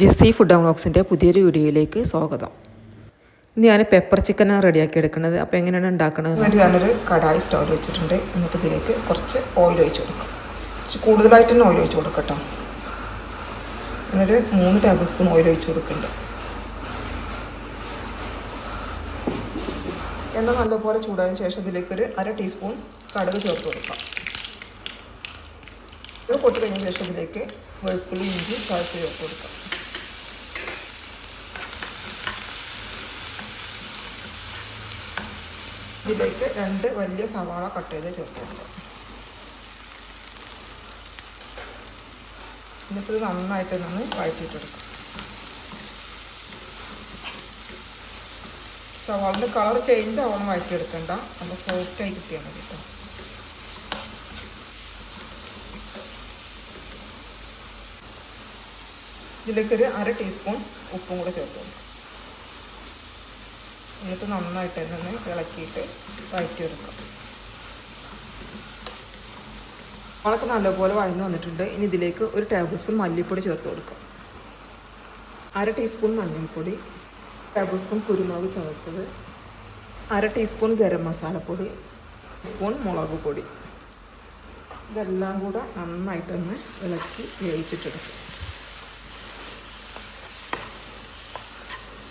Jessy food ബോക്സിന്റെ പുതിയൊരു വീഡിയോയിലേക്ക് സ്വാഗതം. ഇന്ന് ഞാൻ പെപ്പർ ചിക്കനാണ് റെഡിയാക്കി എടുക്കുന്നത് അപ്പോൾ എങ്ങനെയാണ് ഉണ്ടാക്കുന്നത് വേണ്ടി ഞാനൊരു കടായി സ്റ്റൗവിൽ വെച്ചിട്ടുണ്ട്. എന്നിട്ട് ഇതിലേക്ക് കുറച്ച് ഓയിൽ ഒഴിച്ച് കൊടുക്കും. കുറച്ച് കൂടുതലായിട്ട് തന്നെ ഓയിൽ ഒഴിച്ച് കൊടുക്കട്ടോ അങ്ങനൊരു മൂന്ന് ടേബിൾ സ്പൂൺ ഓയിൽ ഒഴിച്ച് കൊടുക്കുന്നുണ്ട്. എണ്ണ നല്ലപോലെ ചൂടായതിനു ശേഷം ഇതിലേക്കൊരു അര ടീസ്പൂൺ കടുക് ചേർത്ത് കൊടുക്കാം. ഇത് പൊട്ടി കഴിഞ്ഞ ശേഷം ഇതിലേക്ക് വെളുത്തുള്ളി ഇഞ്ചി ചായ ചേർത്ത് കൊടുക്കാം. ഇതിലേക്ക് രണ്ട് വലിയ സവാള കട്ട് ചെയ്ത് ചേർത്തിട്ടുണ്ട് എന്നിട്ട് നന്നായിട്ട് നിന്ന് വഴറ്റിയിട്ടെടുക്കും. സവാളിന്റെ കളർ ചേഞ്ച് ആവണം വഴറ്റിയെടുക്കണ്ട. നല്ല സോഫ്റ്റായി കിട്ടിയാൽ മതി കേട്ടോ ഇതിലേക്കൊരു അര ടീസ്പൂൺ ഉപ്പും കൂടെ ചേർത്ത് എന്നിട്ട് നന്നായിട്ട് തന്നെ ഒന്ന് ഇളക്കിയിട്ട് വഴറ്റിയെടുക്കാം. മുളക്ക് നല്ലപോലെ വഴന്ന് വന്നിട്ടുണ്ട്. ഇനി ഇതിലേക്ക് ഒരു ടേബിൾ സ്പൂൺ മല്ലിപ്പൊടി ചേർത്ത് കൊടുക്കാം. അര ടീസ്പൂൺ മഞ്ഞൾപ്പൊടി ടേബിൾ സ്പൂൺ കുരുമുളക് ചതച്ചത് അര ടീസ്പൂൺ ഗരം മസാലപ്പൊടി സ്പൂൺ മുളക് പൊടി. ഇതെല്ലാം കൂടെ നന്നായിട്ടൊന്ന് ഇളക്കി വേവിച്ചിട്ടെടുക്കും.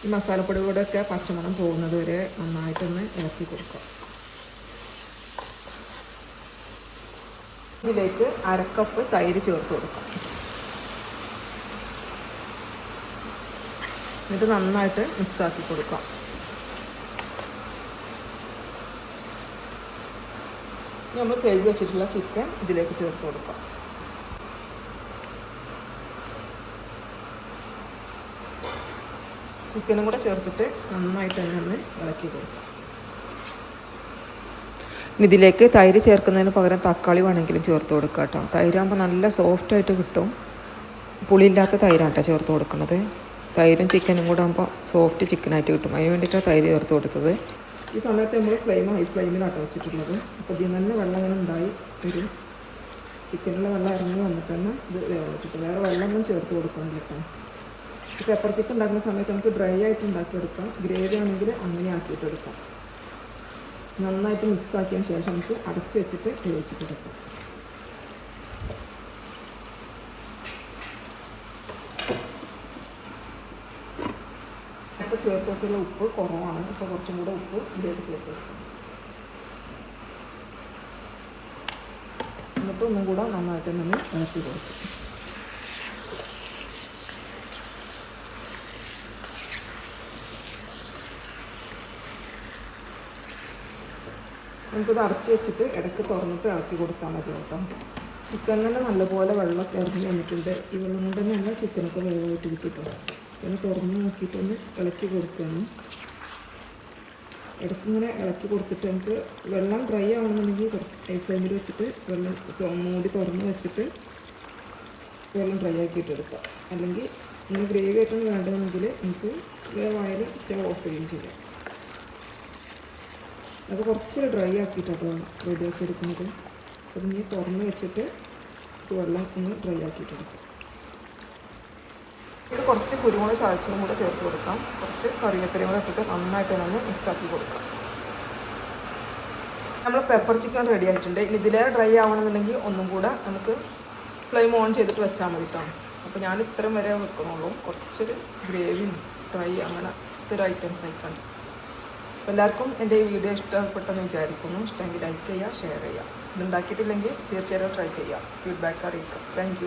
ഈ മസാലപ്പൊടി കൂടെയൊക്കെ പച്ചമണം പോകുന്നത് വരെ നന്നായിട്ടൊന്ന് ഇളക്കി കൊടുക്കാം ഇതിലേക്ക് അരക്കപ്പ് തൈര് ചേർത്ത് കൊടുക്കാം. എന്നിട്ട് നന്നായിട്ട് മിക്സാക്കി കൊടുക്കാം. നമ്മൾ കഴുകി വെച്ചിട്ടുള്ള ചിക്കൻ ഇതിലേക്ക് ചേർത്ത് കൊടുക്കാം. ചിക്കനും കൂടെ ചേർത്തിട്ട് നന്നായിട്ട് തന്നെ ഒന്ന് ഇളക്കി കൊടുക്കാം. ഇതിലേക്ക് തൈര് ചേർക്കുന്നതിന് പകരം തക്കാളി വേണമെങ്കിലും ചേർത്ത് കൊടുക്കുക കേട്ടോ. തൈരാകുമ്പോൾ നല്ല സോഫ്റ്റായിട്ട് കിട്ടും. പുളിയില്ലാത്ത തൈരാണ് കേട്ടോ ചേർത്ത് കൊടുക്കുന്നത്. തൈരും ചിക്കനും കൂടെ ആകുമ്പോൾ സോഫ്റ്റ് ചിക്കനായിട്ട് കിട്ടും. അതിന് വേണ്ടിയിട്ടാണ് തൈര് ചേർത്ത് കൊടുത്തത്. ഈ സമയത്ത് നമ്മൾ ഫ്ലെയിം ഹൈ ഫ്ലെയിമിലാട്ടോ വെച്ചിട്ടുള്ളത്. അപ്പോൾ ഇതിൽ നല്ല വെള്ളം ഇങ്ങനെ ഉണ്ടായി വരും. ചിക്കനുള്ള വെള്ളം ഇറങ്ങി വന്നിട്ട് തന്നെ ഇത് വേറെ വെള്ളമൊന്നും ചേർത്ത് കൊടുക്കണ്ട കേട്ടോ. പെപ്പർ ചിക്കൻ ഉണ്ടാക്കുന്ന സമയത്ത് നമുക്ക് ഡ്രൈ ആയിട്ട് ഉണ്ടാക്കിയെടുക്കാം. ഗ്രേവി ആണെങ്കിൽ അങ്ങനെ ആക്കിയിട്ടെടുക്കാം. നന്നായിട്ട് മിക്സ് ആക്കിയതിന് ശേഷം നമുക്ക് അടച്ചു വെച്ചിട്ട് വേവിച്ചിട്ടെടുക്കാം. ഇപ്പോൾ ചേർത്തോട്ടുള്ള ഉപ്പ് കുറവാണ്. അപ്പോൾ കുറച്ചും കൂടെ ഉപ്പ് ഇതിലേക്ക് ചേർത്ത് കൊടുക്കാം എന്നിട്ട് ഒന്നും കൂടെ നന്നായിട്ട് നമ്മൾ ഇളക്കി കൊടുക്കും. നമുക്കിത് അടച്ച് വെച്ചിട്ട് ഇടയ്ക്ക് തുറന്നിട്ട് ഇളക്കി കൊടുത്താൽ മതി കേട്ടോ. ചിക്കൻ തന്നെ നല്ലപോലെ വെള്ളം ഇറങ്ങി വന്നിട്ടുണ്ട്. ഈ വെള്ളം കൊണ്ട് തന്നെയല്ല ചിക്കനൊക്കെ വേവായിട്ട് കിട്ടിട്ടോ പിന്നെ തുറന്ന് നോക്കിയിട്ടൊന്ന് ഇളക്കി കൊടുക്കുകയാണ് ഇടയ്ക്ക് ഇങ്ങനെ ഇളക്കി കൊടുത്തിട്ട് നമുക്ക് വെള്ളം ഡ്രൈ ആവണമെന്നുണ്ടെങ്കിൽ ഹൈ ഫ്ലെയിമിൽ വെച്ചിട്ട് വെള്ളം മൂടി തുറന്ന് വെച്ചിട്ട് വെള്ളം ഡ്രൈ ആക്കിയിട്ട് എടുക്കാം. അല്ലെങ്കിൽ ഇങ്ങനെ ഗ്രേവി ആയിട്ടാണ് വേണ്ടതെങ്കിൽ നമുക്ക് വേവായാലും സ്റ്റവ് ഓഫ് ചെയ്യുകയും ചെയ്യാം. അത് കുറച്ച് ഡ്രൈ ആക്കിയിട്ടാണ് റെഡി ആക്കി എടുക്കുന്നത്. അപ്പം ഇനി തുറന്ന് വെച്ചിട്ട് വെള്ളം ഒന്ന് ഡ്രൈ ആക്കിയിട്ടെടുക്കും ഇത് കുറച്ച് കുരുമുളക് ചതച്ചതും കൂടെ ചേർത്ത് കൊടുക്കാം. കുറച്ച് കറിവേപ്പിലയും കൂടെ ഇട്ടിട്ട് നന്നായിട്ട് ഒന്ന് മിക്സ് ആക്കി കൊടുക്കാം. നമ്മൾ പെപ്പർ ചിക്കൻ റെഡി ആയിട്ടുണ്ട്. ഇനി ഇതിലേറെ ഡ്രൈ ആവണമെന്നുണ്ടെങ്കിൽ ഒന്നും കൂടെ നമുക്ക് ഫ്ലെയിം ഓൺ ചെയ്തിട്ട് വെച്ചാൽ മതി കേട്ടോ അപ്പോൾ ഞാൻ ഇത്രയും വരെ വെക്കണുള്ളൂ. കുറച്ചൊരു ഗ്രേവിയും ഡ്രൈ അങ്ങനെ ഇത്തരം ഐറ്റംസ് ആയിക്കാണ്ട്. എല്ലാവർക്കും എന്റെ ഈ വീഡിയോ ഇഷ്ടപ്പെട്ടെന്ന് വിചാരിക്കുന്നു. ഇഷ്ടമെങ്കിൽ ലൈക്ക് ചെയ്യുക ഷെയർ ചെയ്യുക. ഇത് ഉണ്ടാക്കിയിട്ടില്ലെങ്കിൽ തീർച്ചയായിട്ടും ട്രൈ ചെയ്യുക. ഫീഡ്ബാക്ക് അറിയിക്കാം താങ്ക്